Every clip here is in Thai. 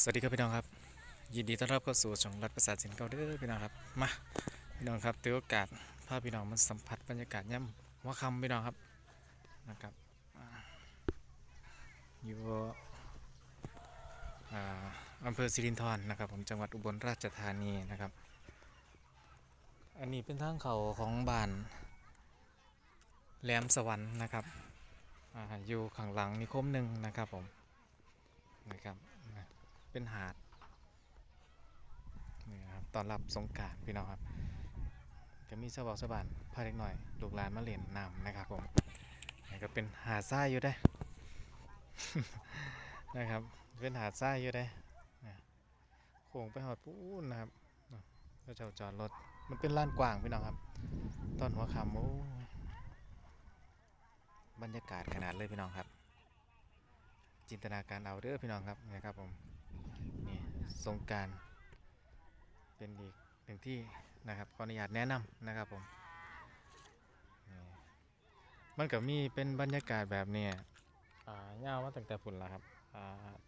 สวัสดีครับพี่น้องครับ ยินดีต้อนรับเข้าสู่ช่องรัฐประสาทสินเก่าเด้อพี่น้องครับมาพี่น้องครับถือโอกาสพาพี่น้องมาสัมผัสบรรยากาศย่ำหัวค่ำพี่น้องครับนะครับอยู่อ่าอำเภอสิรินธรนะครับผมจังหวัดอุบลราชธานีนะครับ อันนี้เป็นทางเขาของบ้านแหลมสวรรค์นะครับออยู่ข้างหลังนิคมหนึ่งนะครับผมนะครับ เป็นหาดนี่ครับตอนรับสงการพี่น้องครับจะมีสบาสบานพาเล็กหน่อยลูกหลานมาเล่นน้ำนะครับผมนี่ก็เป็นหาดทรายอยู่ได้นะครับเป็นหาดทรายอยู่ได้โค้งไปหอดปูนนะครับก็จะจอดรถมันเป็นลานกว้างพี่น้องครับ ตอนหัวค่ำโอ้บรรยากาศขนาดเลยพี่น้องครับ จินตนาการเอาเด้อพี่น้องครับนะครับผม นี่สงการเป็นอีกหนึ่งที่นะครับขออนุญาตแนะนำนะครับผมมันก็มีเป็นบรรยากาศแบบนี้ย่าวมาตั้งแต่ฝุ่นละครับ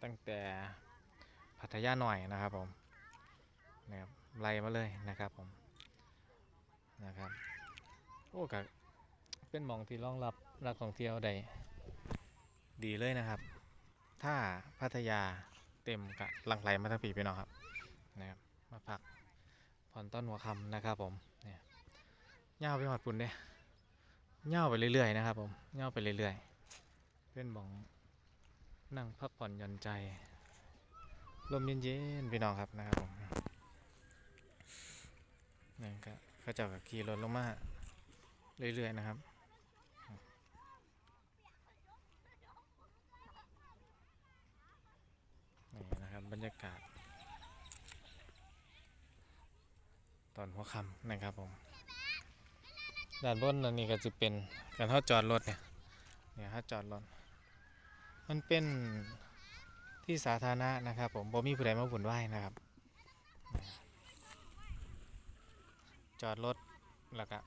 ตั้งแต่พัทยาหน่อยนะครับผมนะครับไล่มาเลยนะครับผมนะครับโอ้ก็เป็นมองที่รองรับนักท่องเที่ยวได้ดีเลยนะครับ ถ้าพัทยา เต็มกะหลังไหลมาทั้งปีพี่น้องครับนะครับมาพักผ่อนต้นหัวคำนะครับผมเนี่ยย่าไปหอดปุ่นเด้ย่าไปเรื่อยๆนะครับผมย่าไปเรื่อยๆเป็นบ่องนั่งพักผ่อนหย่อนใจลมเย็นๆพี่น้องครับนะครับผมนี่ก็เขาจ้าก็ขี่รถลงมาเรื่อยๆนะครับ นี่นะครับบรร ยากาศ ตอนหัวค่ำนะครับผมด้านบนนั่นนี่ก็จะเป็นการเข้าจอดรถเนี่ยเนี่ยเข้าจอดรถมันเป็นที่สาธารณะนะครับ ผมบ่มีผู้ใดมาบุ่นไหวายนะครับ จอดรถแล้วก็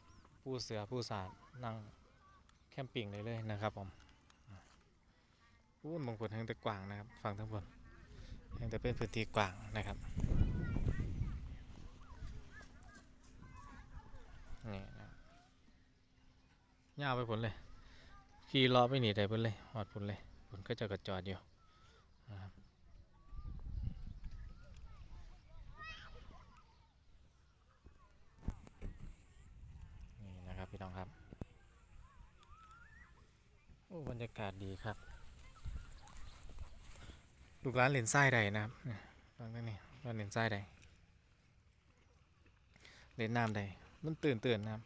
ผู้เสือผู้สาดนั่งแคมปิ้งได้เลยนะครับผมพูดมงคลทั้งต่กวางนะครับฟังทั้งบน ยังจะเป็นพื้นที่กว้างนะครับนี่นะยาวไปผลเลย ขี่ล้อไปหนีได้ผลเลยหอดผลเลยผลก็จะกระจอดอยู่นะครับนี่นะครับพี่น้องครับ โอ้บรรยากาศดีครับ ลูกร้านเลนไส้ใดนะครับเนี่ยตอนนี้ร้านเลนไส้ใดเลนน้ำใดมันตื่นตื่นนะครับ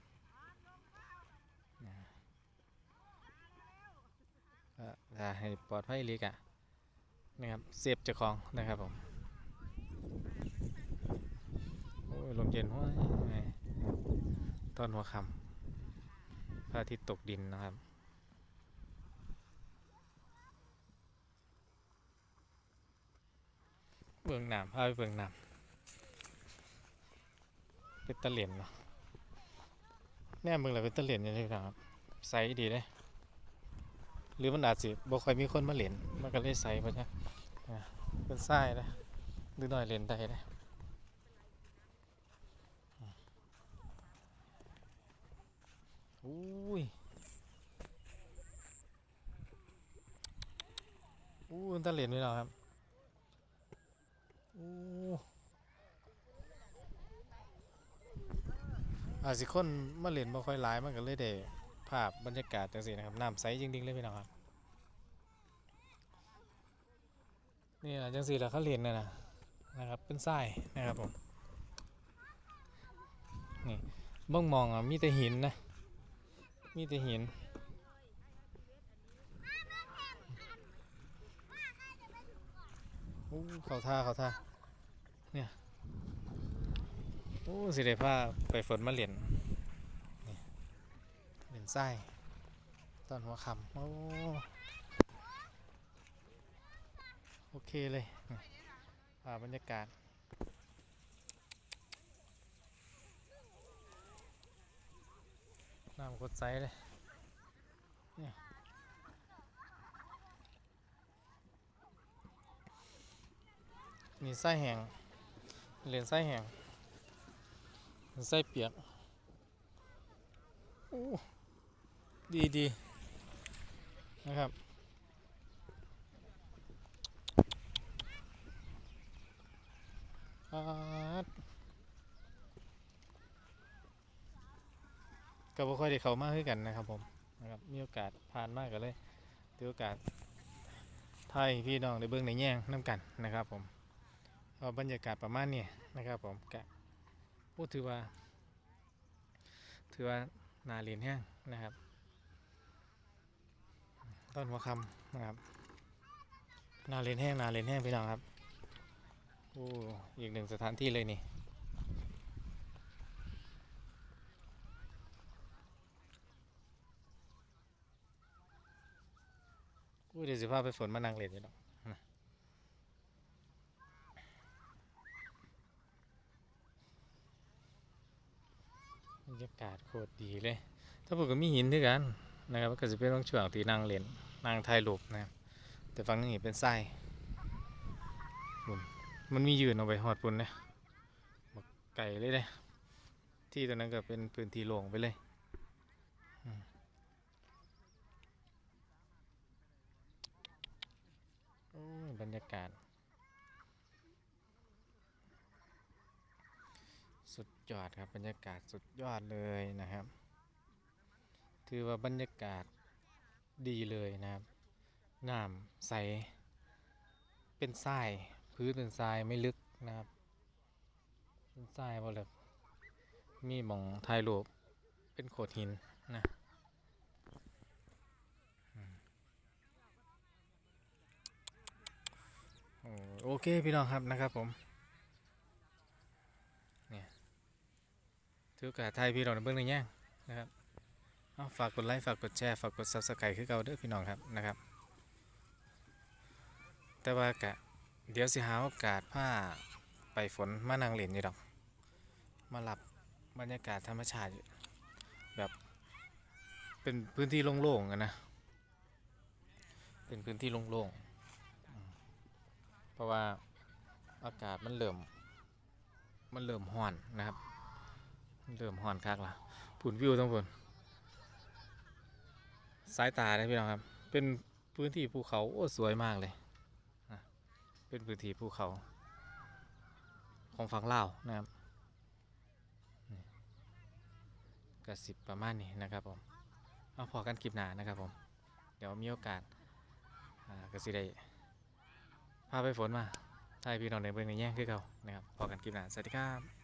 นะให้ปลอดภัยลีกอะนะครับเซฟเจ้าของนะครับผมโอ้ยลมเย็นห้วยตอนหัวค่ำพระอาทิตย์ตกดินนะครับ เบื้องน้ำพาไปเบื้องน้ำเป็นตะเหรียญเนาะแน่เมืองเรเป็นตะเหรียญยังไงครับใสดีเลยหรือมันอาจสิบ่ค่อยมีคนมาเหรียญมันก็เลยใสไปจ้ะอ่าเป็นทรายนะหรือหน่อยเหรียญใดนะอุ้ยอู้ตะเหรียญนี่เหรอครับ อาจสิคนมาเล่นบ่ค่อยหลายมันก็เลยได้ภาพบรรยากาศจังซี่นะครับน้ำใสจริงๆเลยพี่น้องครับนี่นะจังซี่แหละเขาเล่นน่ะนะนะครับเป็นทรายนะครับผมนี่บิ่งมองอะมีแต่หินนะมีแต่หินเขาท่าเขาท่า โอ้สิได้พาไปฝนมาเหรียญเหรียญไส้ตอนหัวคำโอ้โอเคเลยนี่พบรรยากาศน้ำกดไซเลยเนี่ยมีไส้แห้ง เหรียญไส้แห้งไส้เปียกดีดีนะครับก็บ่ค่อยได้เข้ามาคือกันนะครับผมนะครับมีโอกาสผ่านมากกันเลยถือโอกาสไทยพี่น้องได้เบิ่งในแย่งน้ำกันนะครับผม ก็บรรยากาศประมาณนี้นะครับผมกะพูดถือว่า ถือว่านาเรียนแห้งนะครับต้นหัวคำนะครับนาเรียนแห้งนาเรียนแห้งพี่น้องครับโอ้อีกหนึ่งสถานที่เลยนี่กูเดี๋ยวสิพาไปฝนมานั่งเล่นอยู่ดอกนะ รรยากาศโคตรดีเลย ถ้าผมก็มีหินด้วยกันนะครับก็จะเป็นบางช่วงที่นั่งเล่นนั่งถ่ายรูปนะครับแต่ฝั่งนี้เป็นทรายบุญมันมียืนเอาไปหอดปุ่นเนี่ยบักไก่เลยเลยที่ตรงนั้นก็เป็นพื้นที่โล่งไปเลยโอ้ยบรรยากาศ สุดยอดครับบรรยากาศสุดยอดเลยนะครับ ถือว่าบรรยากาศดีเลยนะครับน้ำใส เป็นทรายพื้นเป็นทรายไม่ลึกนะครับ เป็นทรายบ่เลยมีมองถ่ายรูปเป็นโขดหินนะโอเคพี่น้องครับนะครับผมเนี่ย ถือโอกาสไทยพี่น้องในเบื้องในแย่งนะครับเอาฝากกดไลค์ฝากกดแชร์ฝากกด subscribe คือเก่าเด้อพี่น้องครับนะครับ แต่ว่ากะเดี๋ยวสิหาโอกาสผ้าไปฝนมานังเล่นอยู่ดอก มาหลับบรรยากาศธรรมชาติแบบเป็นพื้นที่โล่งๆกันนะเป็นพื้นที่โล่งๆเพราะว่าอากาศมันเริ่มมันเริ่มห้อนนะครับ เริ่มห้อนคักละผุนวิวทั้งผลสายตาเลยพี่น้องครับ เป็นพื้นที่ภูเขาโอ้สวยมากเลยเป็นพื้นที่ภูเขา ของฝั่งลาวนะครับกระสิบประมาณนี้นะครับผมเอาพอกันคลิปหนานะครับผม เดี๋ยวมีโอกาสกระสิได้พาไปฝนมาถ้าให้พี่น้องในเบื้องในแย่งคือเขานะครับพอกันคลิปหนาสวัสดีครับ